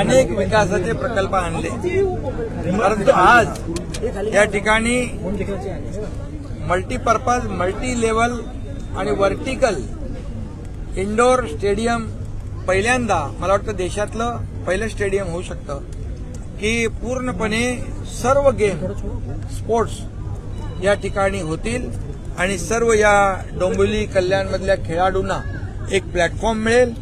अनेक विकासाचे प्रकल्प आणले. परंतु आज या ठिकाणी मल्टीपर्पज मल्टी लेवल आणि वर्टिकल इंडोर स्टेडियम पहिल्यांदा मला वाटतं देशातलं पहिलं स्टेडियम होऊ शकतं. की पूर्णपणे सर्व गेम स्पोर्ट्स या ठिकाणी होतील आणि सर्व या डोंबिवली कल्याणमधल्या खेळाडूंना एक प्लॅटफॉर्म मिळेल.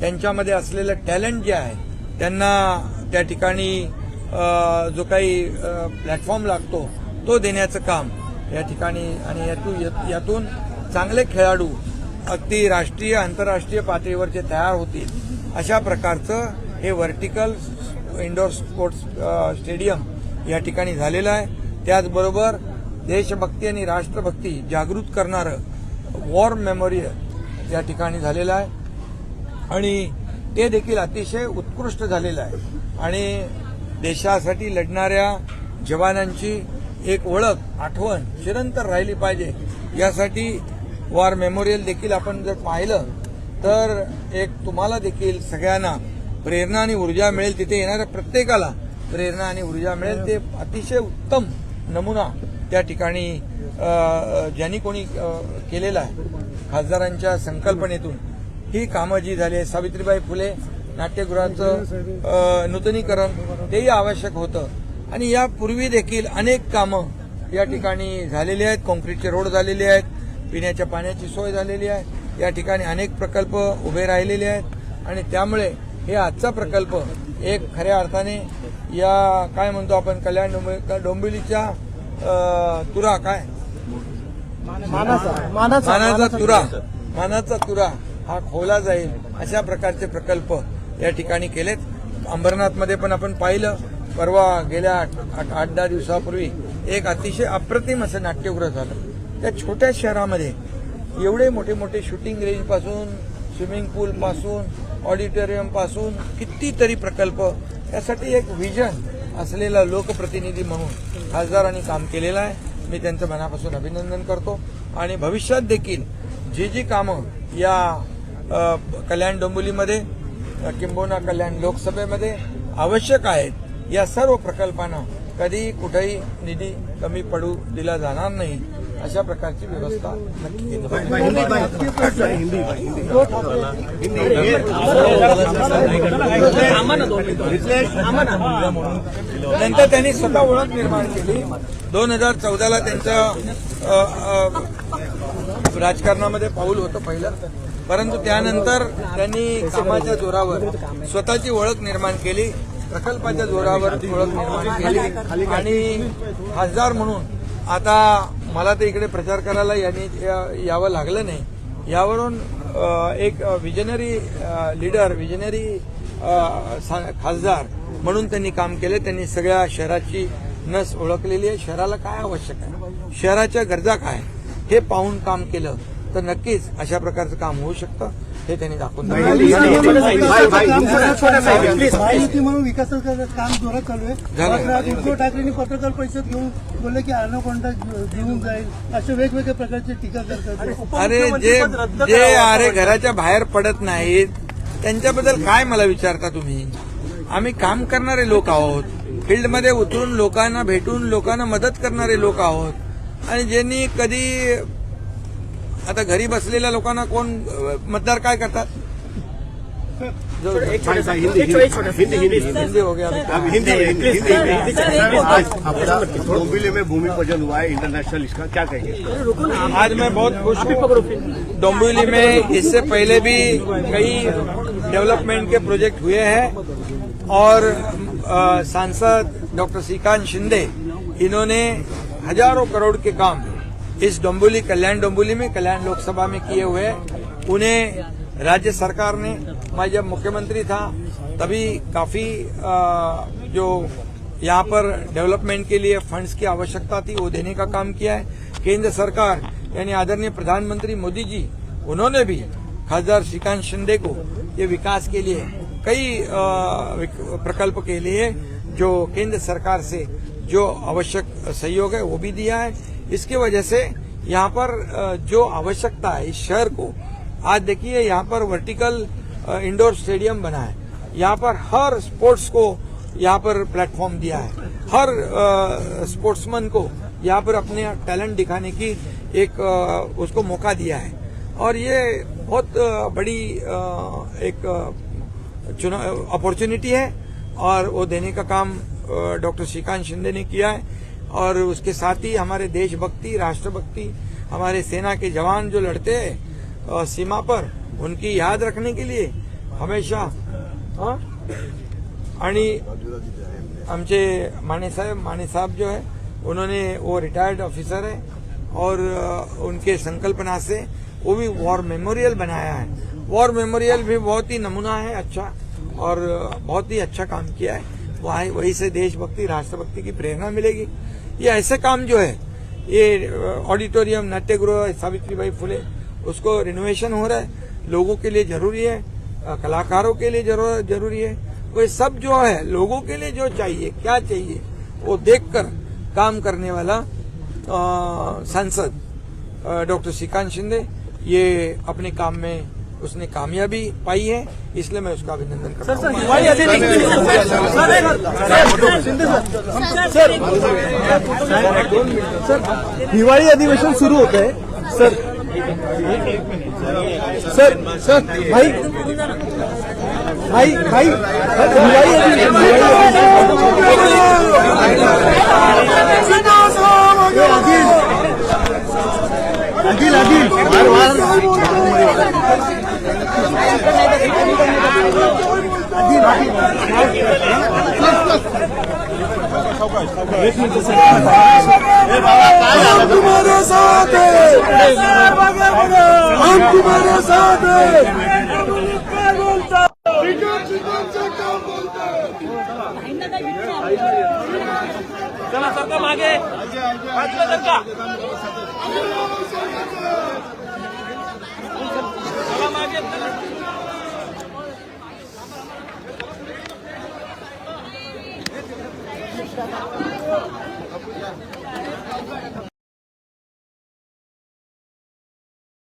त्यांच्यामध्ये असलेलं टॅलेंट जे आहे त्यांना त्या ठिकाणी जो काही प्लॅटफॉर्म लागतो तो देण्याचं काम या ठिकाणी आणि यातून यातून चांगले खेळाडू अगदी राष्ट्रीय आंतरराष्ट्रीय पातळीवरचे तयार होतील अशा प्रकारचं हे व्हर्टिकल इंडोर स्पोर्ट्स स्टेडियम या ठिकाणी झालेलं आहे. त्याचबरोबर देशभक्ती आणि राष्ट्रभक्ती जागृत करणारं वॉर मेमोरियल या ठिकाणी झालेलं आहे. आणि ते देखील अतिशय उत्कृष्ट झालेलं आहे. आणि देशासाठी लढणाऱ्या जवानांची एक ओळख आठवण चिरंतर राहिली पाहिजे. यासाठी वॉर मेमोरियल देखील आपण जर पाहिलं तर एक तुम्हाला देखील सगळ्यांना प्रेरणा आणि ऊर्जा मिळेल. तिथे येणाऱ्या प्रत्येकाला प्रेरणा आणि ऊर्जा मिळेल. ते अतिशय उत्तम नमुना त्या ठिकाणी ज्यांनी कोणी केलेला आहे. खासदारांच्या संकल्पनेतून. ही कामं जी झाली आहे सावित्रीबाई फुले नाट्यगृहाचं नूतनीकरण तेही आवश्यक होतं. आणि यापूर्वी देखील अनेक कामं या ठिकाणी झालेली आहेत. कॉन्क्रीटचे रोड झालेले आहेत. पिण्याच्या पाण्याची सोय झालेली आहे. या ठिकाणी अनेक प्रकल्प उभे राहिलेले आहेत. आणि त्यामुळे हे आजचा प्रकल्प एक खऱ्या अर्थाने या काय म्हणतो आपण कल्याण डोंबिव- डोंबिवलीच्या तुरा काय? मानाचा. तुरा. मानाचा तुरा. हा खोला जाईल अशा प्रकारचे प्रकल्प या ठिकाणी केलेत. अंबरनाथमध्ये पण आपण पाहिलं. परवा गेल्या आठ आठ- आठ दहा दिवसापूर्वी एक अतिशय अप्रतिम असं नाट्यगृह झालं. त्या छोट्या शहरामध्ये एवढे मोठे मोठे शूटिंग रेंजपासून स्विमिंग पूलपासून ऑडिटोरियमपासून कितीतरी प्रकल्प यासाठी एक व्हिजन असलेला लोकप्रतिनिधी म्हणून खासदारांनी काम केलेलं आहे. मी त्यांचं मनापासून अभिनंदन करतो. आणि भविष्यात देखील जी जी कामं या कल्याण डोंबिवलीमध्ये किंबहुना कल्याण लोकसभेमध्ये आवश्यक आहेत या सर्व प्रकल्पांना कधी कुठेही निधी कमी पडू दिला जाणार नाही अशा प्रकारची व्यवस्था नक्की. नंतर त्यांनी स्वतः ओळख निर्माण केली दोन हजार चौदाला त्यांचं अ, अ, राजकारणामध्ये पाऊल होतं पहिलं परंतु त्यानंतर त्यांनी कामाच्या जोरावर स्वतःची ओळख निर्माण केली प्रकल्पाच्या जोरावर ओळख निर्माण केली आणि खासदार म्हणून आता मला तर इकडे प्रचार करायला यांनी यावं लागलं नाही. यावरून एक विजनरी लीडर विजनरी खासदार म्हणून त्यांनी काम केले. त्यांनी सगळ्या शहराची नस ओळखलेली आहे. शहराला काय आवश्यक आहे? शहराच्या गरजा काय? हे पाहून काम केलं. तर नक्कीच अशा प्रकारचं काम होऊ शकतं हे त्यांनी दाखवून म्हणून विकासाचं काम जोरात चालू आहे उद्धव ठाकरेंनी पत्रकार परिषद घेऊन बोलले की अनाकोंडा घेऊन जाईल अशा वेगवेगळ्या प्रकारचे टीका करतात अरे जे जे अरे घराच्या बाहेर पडत नाहीत त्यांच्याबद्दल काय मला विचारता तुम्ही आम्ही काम करणारे लोक आहोत फील्डमध्ये उतरून लोकांना भेटून लोकांना मदत करणारे लोक आहोत आणि ज्यांनी कधी आता घरी बसलेल्या लोकांना कोण मतदार काय करतात? जो- हिंदी हिंदी हिंदी हो गया अब हिंदी हिंदी हिंदी सर आज में भूमि पूजन हुआ है इंटरनेशनल इसका क्या कहेंगे? आज मैं बहुत खुश हूँ। डोंबिवली में इससे पहले भी कई डेवलपमेंट के प्रोजेक्ट हुए हैं और सांसद डॉक्टर श्रीकांत शिंदे इन्होंने हज़ारों करोड़ के काम इस डोंबिवली कल्याण डोंबिवली में, कल्याण लोकसभा में किए हुए उन्हें राज्य सरकार ने, मैं जब मुख्यमंत्री था, तभी काफ़ी जो यहाँ पर डेवलपमेंट के लिए फंड्स की आवश्यकता थी, वो देने का काम किया है। केंद्र सरकार, यानी आदरणीय प्रधानमंत्री मोदी जी, उन्होंने भी खासदार श्रीकांत शिंदे को ये विकास के लिए, कई प्रकल्प के लिए जो केंद्र सरकार से जो आवश्यक सहयोग है, वो भी दिया है। इसकी वजह से यहाँ पर जो आवश्यकता है इस शहर को आज देखिए यहाँ पर वर्टिकल इंडोर स्टेडियम बना है। यहाँ पर हर स्पोर्ट्स को यहाँ पर प्लेटफॉर्म दिया है। हर स्पोर्ट्समैन को यहाँ पर अपने टैलेंट दिखाने की एक अ, उसको मौका दिया है। और ये बहुत बड़ी अ, एक अपॉर्चुनिटी है। और वो देने का काम डॉक्टर श्रीकांत शिंदे ने किया है। और उसके साथ ही हमारे देशभक्ति, राष्ट्रभक्ति, हमारे सेना के जवान जो लड़ते हैं सीमा पर, उनकी याद रखने के लिए हमेशा हाँ? आमचे माने साहब माने साहब जो है, उन्होंने वो रिटायर्ड ऑफिसर है, और उनके संकल्पना से वो भी वॉर मेमोरियल बनाया है। वॉर मेमोरियल भी बहुत ही नमूना है अच्छा और बहुत ही अच्छा काम किया है। वहीं से देशभक्ति, राष्ट्रभक्ति की प्रेरणा मिलेगी। ये ऐसे काम जो है, ये ऑडिटोरियम नाट्यगृह, सावित्रीबाई फुले, उसको रिनोवेशन हो रहा है। लोगों के लिए ज़रूरी है कलाकारों के लिए ज़रूर, ज़रूरी है। वो सब जो है, लोगों के लिए जो चाहिए, क्या चाहिए, वो देखकर काम करने वाला सांसद डॉक्टर श्रीकांत शिंदे, ये अपने काम में उसने कामयाबी पाई है इसलिए मैं उसका अभिनंदन करता हूँ हिवाळी अधिवेशन शुरू होत आहे सर सर सर भाई भाई भाई हिवाळी अधिवेशन वार वार. तुम्हारे साथ है हम तुम्हारे साथ है चला सरका मागे. वाचलं सरका.